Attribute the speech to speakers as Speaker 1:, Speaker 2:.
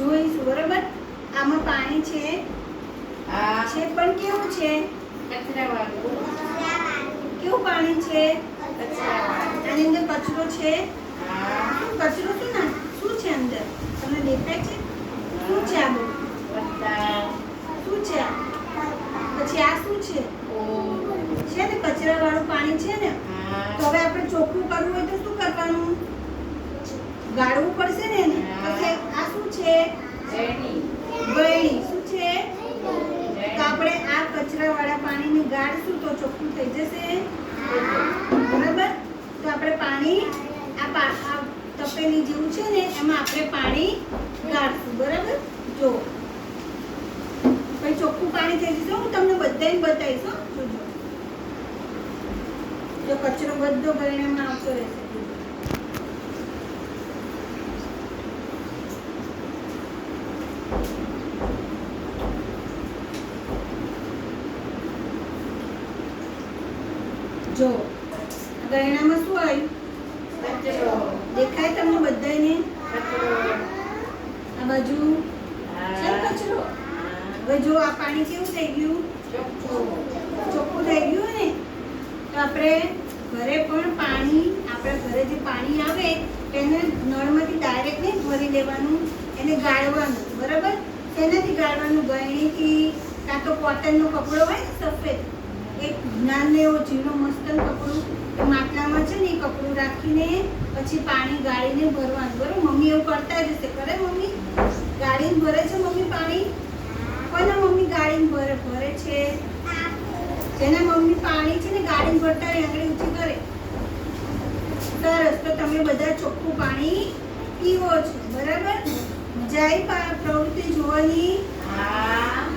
Speaker 1: જોઈશું બરોબર? આમાં પાણી છે.
Speaker 2: આ
Speaker 1: છે પણ કેવું છે?
Speaker 2: કચરાવાળું
Speaker 1: કેવું પાણી છે?
Speaker 2: કચરાવાળું
Speaker 1: આની અંદર કચરો છે? કચરો શું ના? શું છે અંદર? તમને દેખાય છે? શું છે આ બધું. શું છે પછી આ શું છે? છે ને કચરા વાળું પાણી છે ને? તો હવે આપણે ચોખ્ખું કરવું હોય તો શું કરવાનું? ગાળવું છે ગળણી શું છે? તો આપણે આ કચરા વાળા પાણીને ગાળશું તો ચોખ્ખું થઈ જશે? બરાબર? તો આપણે પાણી આ તપેલી જેવું છે ને, એમાં આપણે પાણી ગાળશું. બરાબર? જો. પછી ચોખ્ખું પાણી થઈ જશે. હું તમને બધાને બતાવીશ જોજો. જો કચરો બધો ગળણામાં આવતો જો ગળણામાં શું આવ્યું દેખાય તમને બધાને આ બાજુ કચરો? હવે જો આ પાણી કેવું થઈ ગયું?
Speaker 2: ચોખ્ખું
Speaker 1: થઈ ગયું ને, તો આપણે ઘરે પણ પાણી, આપણા ઘરે જે પાણી આવે એને નળમાંથી ડાયરેક્ટ નહીં ભરી લેવાનું, એને ગાળવાનું, બરાબર? તેનાથી ગાળવાનું ગળણીથી, કાં તો કોટનનો કપડો હોય સફેદ એક જ્ઞાન એવો ઝીણો મસ્તન કપડું માટલામાં છે ને એ કપડું રાખીને પછી પાણી ગાળીને ભરવાનું. બરાબર? મમ્મી એવું કરતા જ હશે. કરે મમ્મી? ગાળીને ભરે છે મમ્મી પાણી? કોના મમ્મી ગાળીને ભરે? ભરે છે? જેના મમ્મી પાણી છે ને ગાળીને ભરતા આંગળી ઊંચી કરે. સરસ. તો તમે બધા ચોખ્ખું પાણી પીવો છો. બરાબર? આવી પ્રવૃત્તિ જોવાની.
Speaker 2: આ